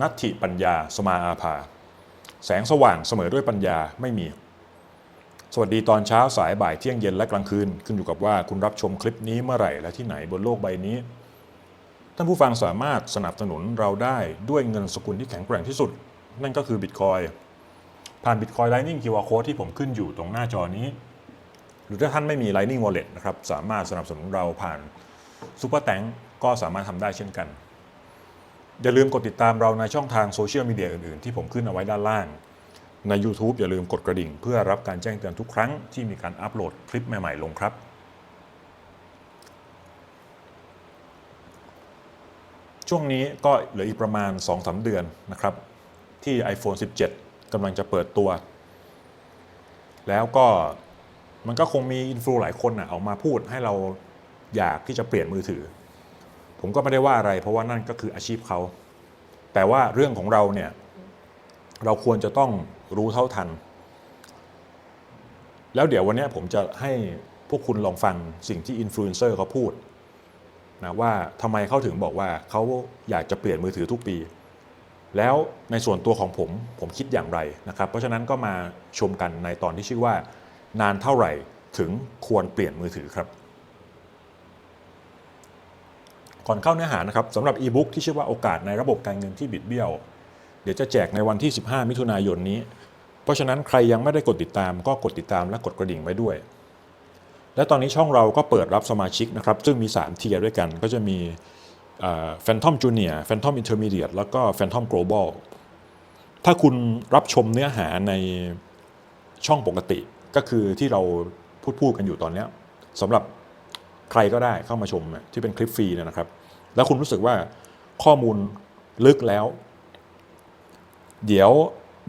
นัตถิปัญญาสมาอาภา แสงสว่างเสมอด้วยปัญญาไม่มี สวัสดีตอนเช้าสายบ่ายเที่ยงเย็นและกลางคืน ขึ้นอยู่กับว่าคุณรับชมคลิปนี้เมื่อไหร่และที่ไหนบนโลกใบนี้ ท่านผู้ฟังสามารถสนับสนุนเราได้ด้วยเงินสกุลที่แข็งแกร่งที่สุด นั่นก็คือบิตคอยผ่าน Bitcoin Lightning QR Code ที่ผมขึ้นอยู่ตรงหน้าจอนี้ หรือถ้าท่านไม่มี Lightning Wallet นะครับ สามารถสนับสนุนเราผ่าน Super t a n k ก็สามารถทำได้เช่นกัน อย่าลืมกดติดตามเราในช่องทางโซเชียลมีเดียอื่นๆ ที่ผมขึ้นเอาไว้ด้านล่าง ใน YouTube อย่าลืมกดกระดิ่ง เพื่อรับการแจ้งเตือนทุกครั้งที่มีการอัปโหลดคลิปใหม่ๆ ลงครับ ช่วงนี้ก็เหลืออีกประมาณ 2-3 เดือนนะครับ ที่ iPhone 17 กำลังจะเปิดตัว แล้วก็มันก็คงมีอินฟลูหลายคนนะออกมาพูดให้เราอยากที่จะเปลี่ยนมือถือ ผมก็ไม่ได้ว่าอะไร เพราะว่านั่นก็คืออาชีพเขา แต่ว่าเรื่องของเราเนี่ยเราควรจะต้องรู้เท่าทัน แล้วเดี๋ยววันนี้ผมจะให้พวกคุณลองฟังสิ่งที่อินฟลูเอนเซอร์เขาพูดนะว่าทำไมเขาถึงบอกว่าเขาอยากจะเปลี่ยนมือถือทุกปี แล้วในส่วนตัวของผมผมคิดอย่างไรนะครับ เพราะฉะนั้นก็มาชมกันในตอนที่ชื่อว่า นานเท่าไหร่ถึงควรเปลี่ยนมือถือครับ ก่อนเข้าเนื้อหานะครับสำหรับอีบุ๊กที่ชื่อว่าโอกาสในระบบการเงินที่บิดเบี้ยว เดี๋ยวจะแจกในวันที่ 15 มิถุนายนนี้ เพราะฉะนั้นใครยังไม่ได้กดติดตามก็กดติดตามและกดกระดิ่งไว้ด้วย และตอนนี้ช่องเราก็เปิดรับสมาชิกนะครับซึ่งมี 3 เทียร์ด้วยกัน ก็จะมีแฟนทอมจูเนียร์แฟนทอมอินเทอร์มีเดียแล้วก็แฟนทอมโกลบอลถ้าคุณรับชมเนื้อหาในช่องปกติก็คือที่เราพูดพูดกันอยู่ตอนนี้สำหรับ ใครก็ได้เข้ามาชมที่เป็นคลิปฟรีนะครับ แล้วคุณรู้สึกว่าข้อมูลลึกแล้ว เดี๋ยว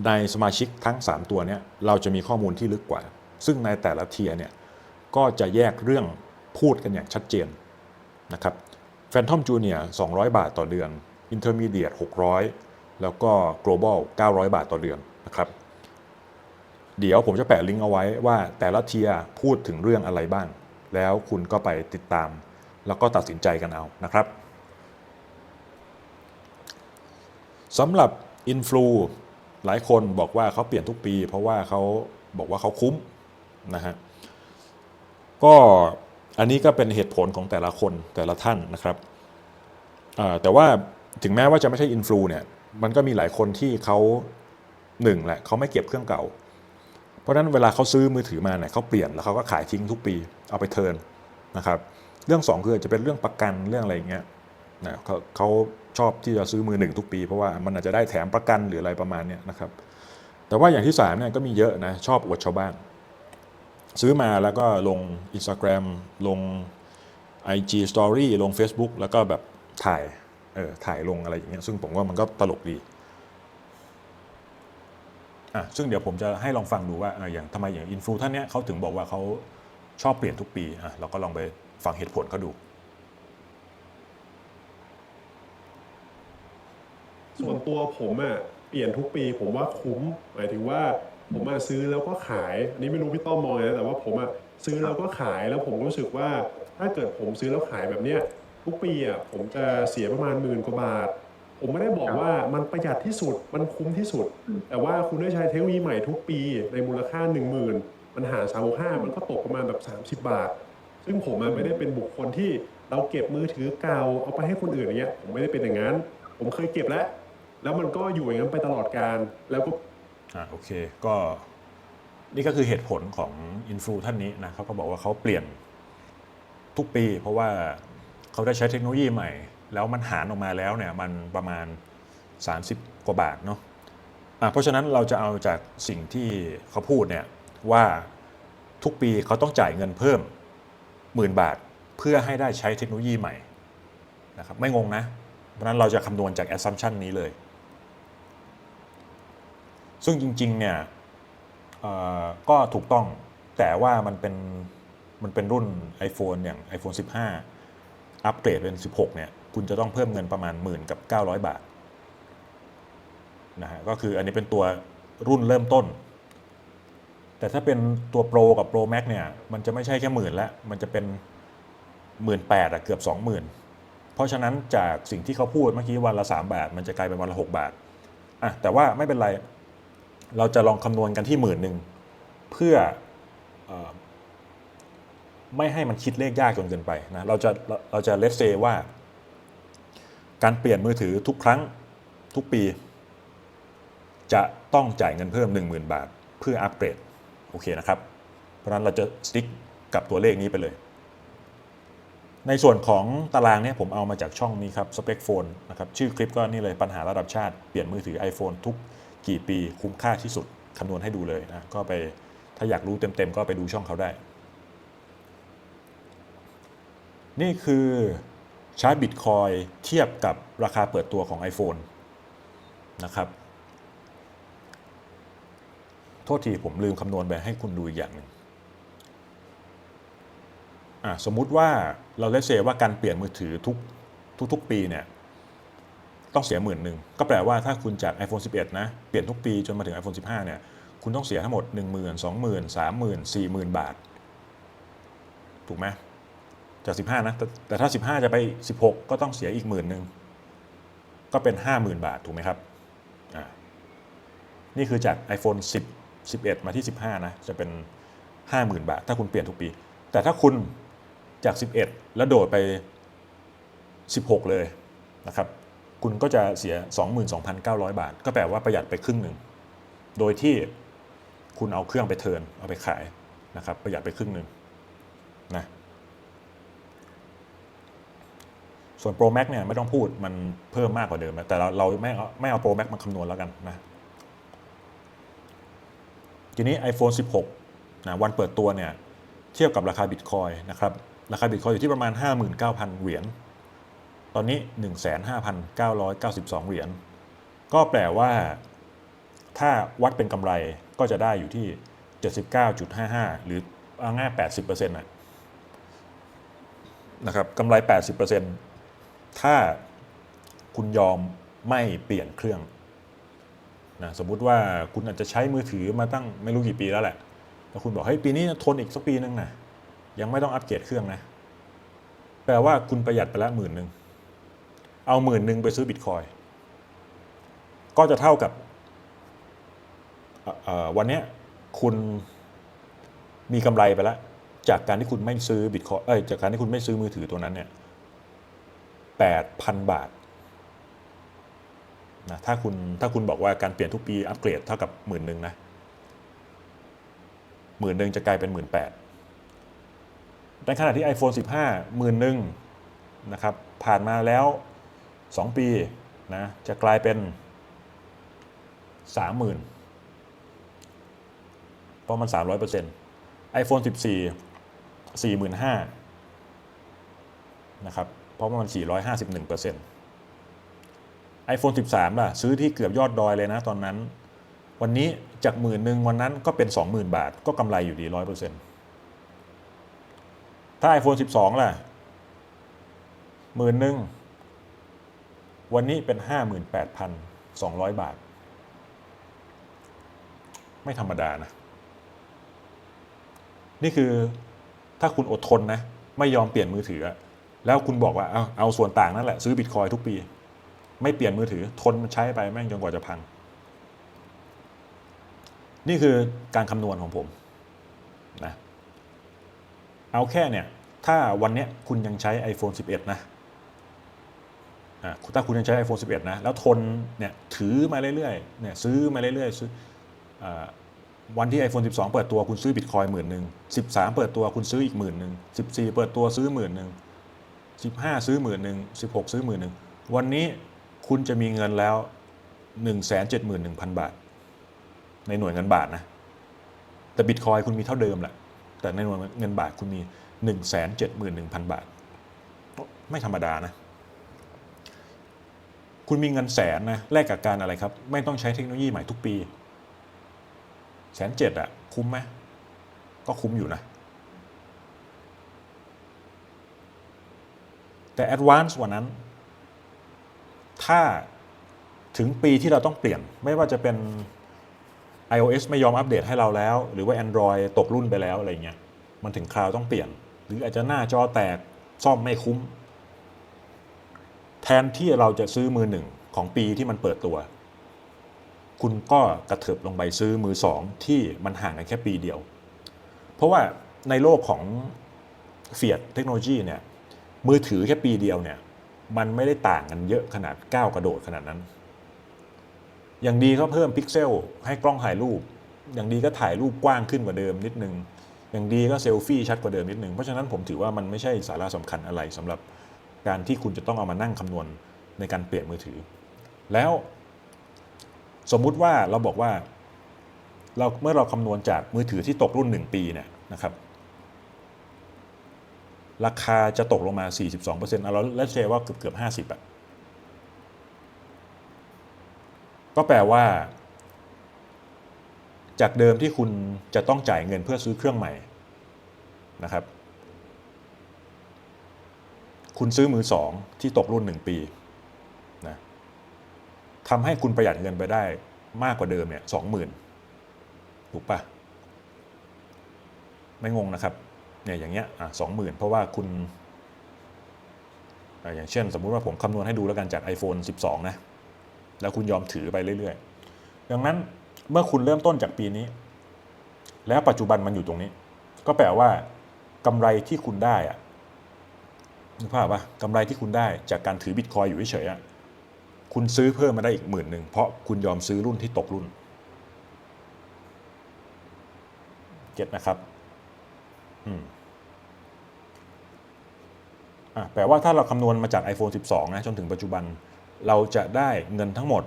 ในสมาชิกทั้ง 3 ตัวเนี้ยเราจะมีข้อมูลที่ลึกกว่า ซึ่งในแต่ละเทียเนี่ยก็จะแยกเรื่องพูดกันอย่างชัดเจนนะครับแฟนทอมจูเนียร์200 บาทต่อเดือน Intermediate 600 แล้วก็ Global 900 บาทต่อเดือนนะครับ เดี๋ยวผมจะแปะลิงก์เอาไว้ว่าแต่ละเทียพูดถึงเรื่องอะไรบ้าง แล้วคุณก็ไปติดตาม แล้วก็ตัดสินใจกันเอานะครับสำหรับอินฟลูหลายคนบอกว่าเขาเปลี่ยนทุกปี เพราะว่าเขาบอกว่าเขาคุ้มนะฮะก็อันนี้ก็เป็นเหตุผลของแต่ละคนแต่ละท่านนะครับแต่ว่าถึงแม้ว่าจะไม่ใช่อินฟลูเนี่ยมันก็มีหลายคนที่เขาหนึ่งแหละเขาไม่เก็บเครื่องเก่า เพราะฉะนั้นเวลาเขาซื้อมือถือมาเนี่ยเขาเปลี่ยนแล้วเขาก็ขายทิ้งทุกปีเอาไปเทิร์นนะครับเรื่องสองคือจะเป็นเรื่องประกันเรื่องอะไรอย่างเงี้ยนะเขาเขาชอบที่จะซื้อมือหนึ่งทุกปี เพราะว่ามันอาจจะได้แถมประกันหรืออะไรประมาณเนี้ยนะครับแต่ว่าอย่างที่สามเนี่ยก็มีเยอะนะชอบอวดชาวบ้าน ซื้อมาแล้วก็ลง Instagram ลง IG Story ลง Facebook แล้วก็แบบถ่ายเออถ่ายลงอะไรอย่างเงี้ยซึ่งผมว่ามันก็ตลกดี อะซึ่งเดี๋ยวผมจะให้ลองฟังดูว่าเอออย่างทำไมอย่างอินฟลูท่านเนี้ยเขาถึงบอกว่าเขาชอบเปลี่ยนทุกปีอะเราก็ลองไปฟังเหตุผลเขาดู ส่วนตัวผมอะเปลี่ยนทุกปีผมว่าคุ้ม หมายถึงว่าผมอะซื้อแล้วก็ขายอันนี้ไม่รู้พี่ต้อมมองไงนะแต่ว่าผมอะซื้อแล้วก็ขายแล้วผมก็รู้สึกว่า ถ้าเกิดผมซื้อแล้วขายแบบเนี้ยทุกปีอะผมจะเสียประมาณหมื่นกว่าบาท ผมไม่ได้บอกว่ามันประหยัดที่สุดมันคุ้มที่สุด แต่ว่าคุณได้ใช้เทคโนโลยีใหม่ทุกปีในมูลค่า 1 0,000มันหารสามห้ามันก็ตกประมาณแบบ30 บาท ซึ่งผมอะไม่ได้เป็นบุคคลที่เราเก็บมือถือเก่าเอาไปให้คนอื่นอย่างเงี้ยผมไม่ได้เป็นอย่างนั้น ผมเคยเก็บแล้ว แล้วมันก็อยู่อย่างนั้นไปตลอดการแล้วก็อ่าโอเคก็นี่ก็คือเหตุผลของอินฟลูท่านนี้นะเขาก็บอกว่าเขาเปลี่ยนทุกปี เพราะว่าเขาได้ใช้เทคโนโลยีใหม่ แล้วมันหารออกมาแล้วเนี่ยมันประมาณ 30 กว่าบาทเนาะอะเพราะฉะนั้นเราจะเอาจากสิ่งที่เขาพูดเนี่ยว่าทุกปีเขาต้องจ่ายเงินเพิ่มหมื่นบาทเพื่อให้ได้ใช้เทคโนโลยีใหม่นะครับไม่งงนะ เพราะฉะนั้นเราจะคำนวณจาก assumption นี้เลย ซึ่งจริงๆเนี่ยก็ถูกต้องแต่ว่ามันเป็นมันเป็นรุ่น iPhone อย่าง iPhone 15 อัปเกรดเป็น 16 เนี่ย คุณจะต้องเพิ่มเงินประมาณหมื่นกับ 900 บาทนะฮะก็คืออันนี้เป็นตัวรุ่นเริ่มต้น แต่ถ้าเป็นตัว Pro กับ Pro Max เนี่ยมันจะไม่ใช่แค่หมื่นละมันจะเป็นหมื่นแปดอะเกือบ 20,000 เพราะฉะนั้นจากสิ่งที่เขาพูดเมื่อกี้วันละ 3 บาท มันจะกลายเป็นวันละ 6 บาทอะแต่ว่าไม่เป็นไร เราจะลองคำนวณกันที่หมื่นหนึ่งเพื่ออไม่ให้มันคิดเลขยากจนเกินไปนะเราจะเราเราจะเลสเซว่า การเปลี่ยนมือถือทุกครั้งทุกปี จะต้องจ่ายเงินเพิ่ม 10,000 บาท เพื่ออัปเกรดโอเคนะครับ เพราะนั้นเราจะสติ๊กกับตัวเลขนี้ไปเลย ในส่วนของตารางเนี่ยผมเอามาจากช่องนี้ครับ Spec Phone นะครับชื่อคลิปก็นี่เลยปัญหาระดับชาติเปลี่ยนมือถือ iPhone ทุกกี่ปีคุ้มค่าที่สุดคำนวณให้ดูเลยนะก็ไปถ้าอยากรู้เต็มๆ ก็ไปดูช่องเขาได้ นี่คือ ชาร์จบิตคอยเทียบกับราคาเปิดตัวของ iPhone นะครับ โทษทีผมลืมคำนวณไปให้คุณดูอีกอย่างหนึ่งสมมุติว่าเราเลเซว่าการเปลี่ยนมือถือทุกทุกๆปีเนี่ยต้องเสียหมื่นหนึ่งก็แปลว่าถ้าคุณจาก iPhone 11 นะ เปลี่ยนทุกปีจนมาถึง iPhone 15 เนี่ย คุณต้องเสียทั้งหมด 1 0 0 0 0 20,000 30,000 40,000 บาท ถูกไหม จาก 15 นะแต่แต่ถ้า 15 จะไป 16 ก็ต้องเสียอีกหมื่นหนึ่งก็เป็น 50,000 บาท ถูกไหมครับอ่านี่คือจาก iPhone 10 11 มาที่ 15 นะ จะเป็น 50,000 บาท ถ้าคุณเปลี่ยนทุกปี แต่ถ้าคุณจาก 11 แล้วโดดไป 16 เลยนะครับ คุณก็จะเสีย 22,900 บาท ก็แปลว่าประหยัดไปครึ่งหนึ่ง โดยที่คุณเอาเครื่องไปเทิร์นเอาไปขายนะครับ ประหยัดไปครึ่งหนึ่งนะ ส่วน Pro Max เนี่ยไม่ต้องพูดมันเพิ่มมากกว่าเดิมนะแต่เราเราไม่เอาไม่เอา Pro Max มาคำนวณแล้วกันนะทีนี้ iPhone 16นะวันเปิดตัวเนี่ยเทียบกับราคาบิตคอยนะครับราคาบิตคอยอยู่ที่ประมาณ 59,000 เหรียญตอนนี้ 15,992 เหรียญก็แปลว่า ถ้าวัดเป็นกำไรก็จะได้อยู่ที่ 79.55 หรือเอาง่าย80%นะนะครับกำไร 80% ถ้าคุณยอมไม่เปลี่ยนเครื่องนะสมมุติว่าคุณอาจจะใช้มือถือมาตั้งไม่รู้กี่ปีแล้วแหละแล้วคุณบอกเฮ้ยปีนี้ทนอีกสักปีนึงนะยังไม่ต้องอัปเกรดเครื่องนะ แปลว่าคุณประหยัดไปล้วหมื่นหนึ่งเอาหมื่นหนึ่งไปซื้อบิตคอยก็จะเท่ากับวันนี้คุณมีกำไรไปแล้วจากการที่คุณไม่ซื้อบิตคอยเอ้ยจากการที่คุณไม่ซื้อมือถือตัวนั้นเนี่ย แปดพันบาทนะถ้าคุณถ้าคุณบอกว่าการเปลี่ยนทุกปีอัปเกรดเท่ากับหมื่นหนึ่งนะหมื่นหนึ่งจะกลายเป็นหมื่นแปดในขณะที่ iPhone 15หมื่นหนึ่งนะครับผ่านมาแล้ว 2 ปีนะจะกลายเป็น 30,000เพราะมัน 300% iPhone 14 45,000นะครับ ราะมัน 451% iPhone 13 ล่ะ ซื้อที่เกือบยอดดอยเลยนะตอนนั้น วันนี้จากหมื่นหนึ่งวันนั้นก็เป็น 20,000 บาท ก็กำไรอยู่ดี 100%ถ้า iPhone 12 ล่ะหมื่นหนึ่งวันนี้เป็น 58,200 บาท ไม่ธรรมดานะ นี่คือถ้าคุณอดทนนะ ไม่ยอมเปลี่ยนมือถือ แล้วคุณบอกว่าเอาเอาส่วนต่างนั่นแหละซื้อบิตคอยทุกปี ไม่เปลี่ยนมือถือทนใช้ไปแม่งจนกว่าจะพัง นี่คือการคำนวณของผมนะเอาแค่เนี่ย ถ้าวันเนี้ยคุณยังใช้ iPhone 11 นะอะถ้าคุณยังใช้ iPhone 11 นะ แล้วทนเนี่ยถือมาเรื่อยๆเนี่ยซื้อมาเรื่อยๆซื้ออวันที่ iPhone 12 เปิดตัวคุณซื้อบิตคอยหมื่นหนึ่ง13 เปิดตัวคุณซื้ออีกหมื่นหนึ่ง14 เปิดตัวซื้อหมื่นหนึ่ง 15 ซื้อหมื่นหนึ่ง16 ซื้อหมื่นหนึ่งวันนี้คุณจะมีเงินแล้ว 171,000 บาท ในหน่วยเงินบาทนะ แต่บิตคอยคุณมีเท่าเดิมแหละแต่ในหน่วยเงินบาทคุณมี 171,000 บาท ไม่ธรรมดานะ คุณมีเงินแสนนะแลกกับการอะไรครับ ไม่ต้องใช้เทคโนโลยีใหม่ทุกปีแสนเจ็ดอะคุ้มไหมก็คุ้มอยู่นะ แต่ Advance กว่านั้น ถ้าถึงปีที่เราต้องเปลี่ยน ไม่ว่าจะเป็น iOS ไม่ยอมอัปเดตให้เราแล้ว หรือว่า Android ตกรุ่นไปแล้วอะไรเงี้ยมันถึงคราวต้องเปลี่ยน หรืออาจจะหน้าจอแตกซ่อมไม่คุ้ม แทนที่เราจะซื้อมือหนึ่งของปีที่มันเปิดตัว คุณก็กระเถิบลงไปซื้อมือสองที่มันห่างกันแค่ปีเดียว เพราะว่าในโลกของเฟียดเทคโนโลยีเนี่ย มือถือแค่ปีเดียวเนี่ย มันไม่ได้ต่างกันเยอะขนาดก้าวกระโดดขนาดนั้น อย่างดีก็เพิ่มพิกเซลให้กล้องถ่ายรูป อย่างดีก็ถ่ายรูปกว้างขึ้นกว่าเดิมนิดนึง อย่างดีก็เซลฟี่ชัดกว่าเดิมนิดนึง เพราะฉะนั้นผมถือว่ามันไม่ใช่สาระสำคัญอะไรสำหรับการที่คุณจะต้องเอามานั่งคำนวณในการเปลี่ยนมือถือ แล้วสมมุติว่าเราบอกว่า เราเมื่อเราคำนวณจากมือถือที่ตกรุ่น 1 ปีเนี่ยนะครับ ราคาจะตกลงมา 42%เอาแล้วแล้วเชว่าเกือบเกือบ50อะก็แปลว่า จากเดิมที่คุณจะต้องจ่ายเงินเพื่อซื้อเครื่องใหม่นะครับ คุณซื้อมือสองที่ตกรุ่นหนึ่งปีนะทำให้คุณประหยัดเงินไปได้มากกว่าเดิมเนี่ยสองหมื่นถูกปะไม่งงนะครับ เนี่ยอย่างเงี้ยอะสองหมื่นเพราะว่าคุณอย่างเช่น สมมุติว่าผมคำนวณให้ดูแล้วกันจาก iPhone 12 นะ แล้วคุณยอมถือไปเรื่อยๆ ดังนั้นเมื่อคุณเริ่มต้นจากปีนี้ แล้วปัจจุบันมันอยู่ตรงนี้ ก็แปลว่ากำไรที่คุณได้อะนึกภาพปะกำไรที่คุณได้จากการถือบิตคอยอยู่เฉยๆอะคุณซื้อเพิ่มมาได้อีกหมื่นหนึ่งเพราะคุณยอมซื้อรุ่นที่ตกรุ่นเก็ตนะครับ แปลว่าถ้าเราคำนวณมาจาก iPhone 12 นะจนถึงปัจจุบัน เราจะได้เงินทั้งหมด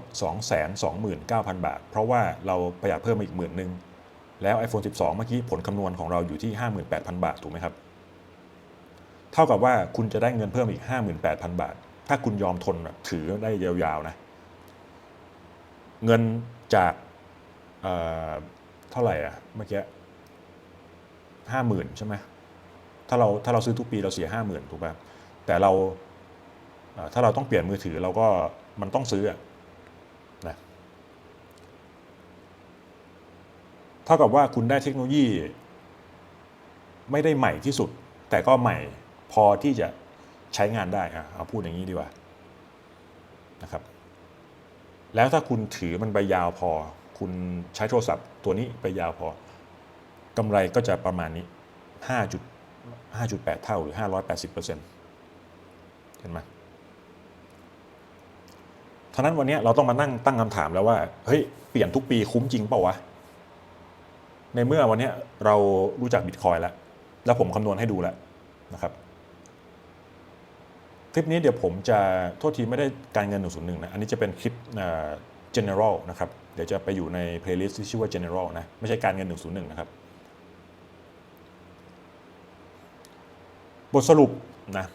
229,000 บาท เพราะว่าเราประหยัดเพิ่มมาอีกหมื่นหนึ่งแล้ว iPhone 12 เมื่อกี้ผลคำนวณของเราอยู่ที่ 58,000 บาท ถูกไหมครับ เท่ากับว่าคุณจะได้เงินเพิ่มอีก 58,000 บาท ถ้าคุณยอมทนถือได้ยาวๆนะ เงินจากเเท่าไหร่อะเมื่อกี้ ห้าหมื่นใช่ไหมถ้าเราถ้าเราซื้อทุกปีเราเสียห้าหมื่นถูกป่ะแต่เราถ้าเราต้องเปลี่ยนมือถือเราก็มันต้องซื้อนะเท่ากับว่าคุณได้เทคโนโลยี ไม่ได้ใหม่ที่สุด แต่ก็ใหม่พอที่จะใช้งานได้อะเอาพูดอย่างนี้ดีกว่านะครับ แล้วถ้าคุณถือมันไปยาวพอ คุณใช้โทรศัพท์ตัวนี้ไปยาวพอ กำไรก็จะประมาณนี้5จุด5.8 เท่าหรือ 580เปอร์เซ็นต์เห็นไหมท่านั้นวันนี้เราต้องมานั่งตั้งคำถามแล้วว่า เฮ้ย เปลี่ยนทุกปีคุ้มจริงเปล่าวะ ในเมื่อวันนี้เรารู้จักบิตคอยแล้ว แล้วผมคำนวณให้ดูแล้วนะครับ คลิปนี้เดี๋ยวผมจะโทษทีไม่ได้การเงิน 101 นะ อันนี้จะเป็นคลิป general นะครับ เดี๋ยวจะไปอยู่ใน playlist ที่ชื่อว่า general นะ ไม่ใช่การเงิน 101 นะครับ บทสรุปนะ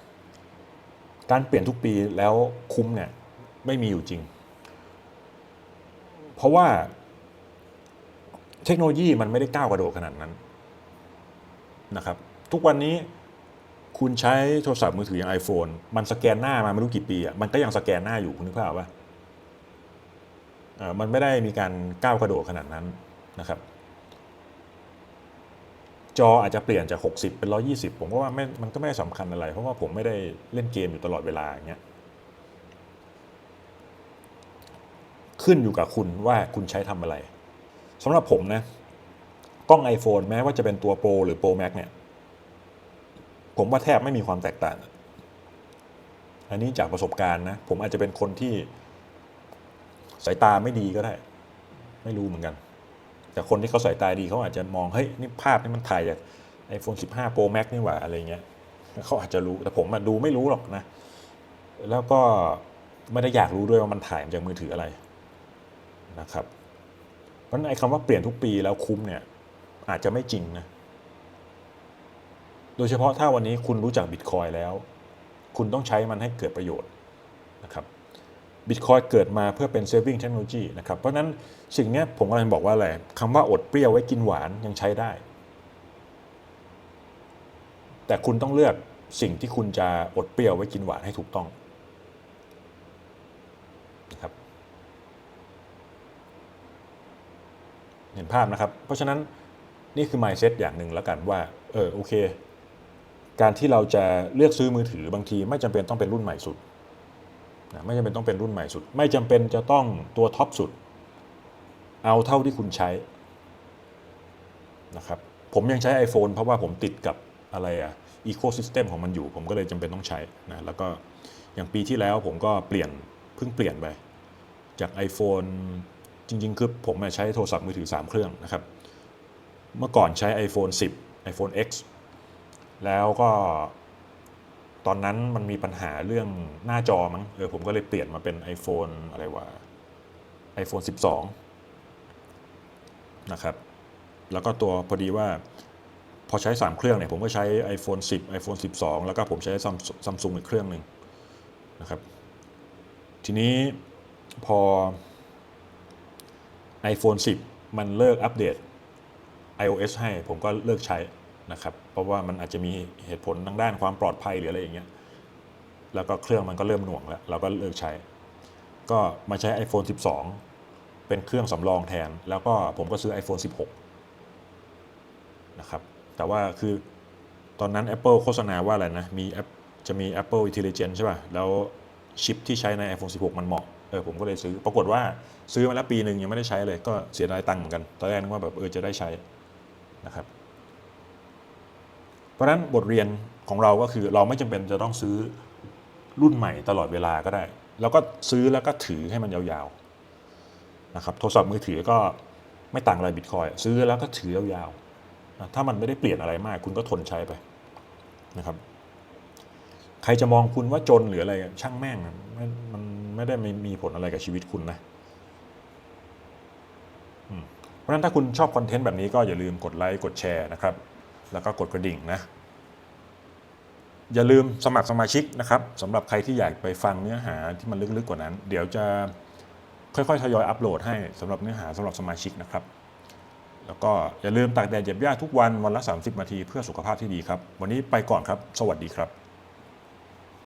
การเปลี่ยนทุกปีแล้วคุ้มเนี่ยไม่มีอยู่จริง เพราะว่าเทคโนโลยีมันไม่ได้ก้าวกระโดดขนาดนั้นนะครับ ทุกวันนี้คุณใช้โทรศัพท์มือถืออย่าง iPhone มันสแกนหน้ามาไม่รู้กี่ปีอะมันก็ยังสแกนหน้าอยู่คุณนึกภาพว่ามันไม่ได้มีการก้าวกระโดดขนาดนั้นนะครับ จออาจจะเปลี่ยนจาก 60 เป็น 120 ผมก็ว่าไม่มันก็ไม่ได้สำคัญอะไร เพราะว่าผมไม่ได้เล่นเกมอยู่ตลอดเวลาอย่างเงี้ยขึ้นอยู่กับคุณว่าคุณใช้ทำอะไรสำหรับผมนะ กล้อง iPhone แม้ว่าจะเป็นตัว Pro หรือ Pro Max เนี่ย ผมว่าแทบไม่มีความแตกต่าง อันนี้จากประสบการณ์นะ ผมอาจจะเป็นคนที่สายตาไม่ดีก็ได้ ไม่รู้เหมือนกัน แต่คนที่เขาสายตาดีเขาอาจจะมองเฮ้ยนี่ภาพนี่มันถ่ายจาก iPhone 15 Pro Max นี่หว่าอะไรเงี้ยเขาอาจจะรู้แต่ผมมาดูไม่รู้หรอกนะ แล้วก็ไม่ได้อยากรู้ด้วยว่ามันถ่ายมาจากมือถืออะไรนะครับเพราะฉะนั้นไอ้คำว่าเปลี่ยนทุกปีแล้วคุ้มเนี่ยอาจจะไม่จริงนะ โดยเฉพาะถ้าวันนี้คุณรู้จักบิตคอยแล้ว คุณต้องใช้มันให้เกิดประโยชน์นะครับ บิตคอยเกิดมาเพื่อเป็น saving technology นะครับ เพราะนั้นสิ่งนี้ผมกำลังบอกว่าอะไรคำว่าอดเปรี้ยวไว้กินหวานยังใช้ได้ แต่คุณต้องเลือกสิ่งที่คุณจะอดเปรี้ยวไว้กินหวานให้ถูกต้องนะครับเห็นภาพนะครับ เพราะฉะนั้นนี่คือ mindset อย่างหนึ่งแล้วกันว่าเออโอเค การที่เราจะเลือกซื้อมือถือบางทีไม่จำเป็นต้องเป็นรุ่นใหม่สุด นะไม่จำเป็นต้องเป็นรุ่นใหม่สุด ไม่จำเป็นจะต้องตัวท็อปสุด เอาเท่าที่คุณใช้นะครับผมยังใช้ iPhone เพราะว่าผมติดกับอะไรอะอีโค y ิสเต็มของมันอยู่ ผมก็เลยจำเป็นต้องใช้นะแล้วก็อย่างปีที่แล้วผมก็เปลี่ยนเพิ่งเปลี่ยนไป จาก iPhone จริง ๆ คือผมใช้โทรศัพท์มือถือ 3 เครื่องนะครับ เมื่อก่อนใช้ iPhone 10 iPhone X แล้วก็ ตอนนั้นมันมีปัญหาเรื่องหน้าจอมั้งเออผมก็เลยเปลี่ยนมาเป็น iPhone อะไรวะ iPhone 12 นะครับ แล้วก็ตัวพอดีว่าพอใช้ 3 เครื่องเนี่ยผมก็ใช้ iPhone 10 iPhone 12 แล้วก็ผมใช้ซัมซุงอีกเครื่องหนึ่งนะครับ ทีนี้พอ iPhone 10 มันเลิกอัปเดต iOS ให้ผมก็เลิกใช้ นะครับ เพราะว่ามันอาจจะมีเหตุผลทางด้านความปลอดภัยหรืออะไรอย่างเงี้ย แล้วก็เครื่องมันก็เริ่มหน่วงแล้ว เราก็เลิกใช้ ก็มาใช้ iPhone 12 เป็นเครื่องสำรองแทน แล้วก็ผมก็ซื้อ iPhone 16 นะครับ แต่ว่าคือตอนนั้น Apple โฆษณาว่าอะไรนะ มีแอปจะมี Apple Intelligence ใช่ป่ะ แล้วชิปที่ใช้ใน iPhone 16 มันเหมาะ เออผมก็เลยซื้อ ปรากฏว่าซื้อมาแล้วปีหนึ่งยังไม่ได้ใช้เลย ก็เสียดายตังค์เหมือนกัน ตอนแรกนึกว่าแบบเออจะได้ใช้นะครับ เพราะฉะนั้นบทเรียนของเราก็คือเราไม่จำเป็นจะต้องซื้อรุ่นใหม่ตลอดเวลาก็ได้ แล้วก็ซื้อแล้วก็ถือให้มันยาวๆนะครับโทรศัพท์มือถือก็ไม่ต่างอะไรบิตคอยซื้อแล้วก็ถือยาวๆถ้ามันไม่ได้เปลี่ยนอะไรมาก คุณก็ทนใช้ไปนะครับ ใครจะมองคุณว่าจนหรืออะไรช่างแม่งมันไม่ได้มีมีผลอะไรกับชีวิตคุณนะเพราะฉะนั้นถ้าคุณชอบคอนเทนต์แบบนี้ก็อย่าลืมกดไลค์กดแชร์นะครับ แล้วก็กดกระดิ่งนะ อย่าลืมสมัครสมาชิกนะครับสำหรับใครที่อยากไปฟังเนื้อหาที่มันลึกๆกว่านั้น เดี๋ยวจะค่อยๆทยอยอัปโหลดให้สำหรับเนื้อหาสำหรับสมาชิกนะครับ แล้วก็อย่าลืมตากแดดเหยียบหญ้าทุกวันวันละ 30 นาทีเพื่อสุขภาพที่ดีครับ วันนี้ไปก่อนครับ สวัสดีครับ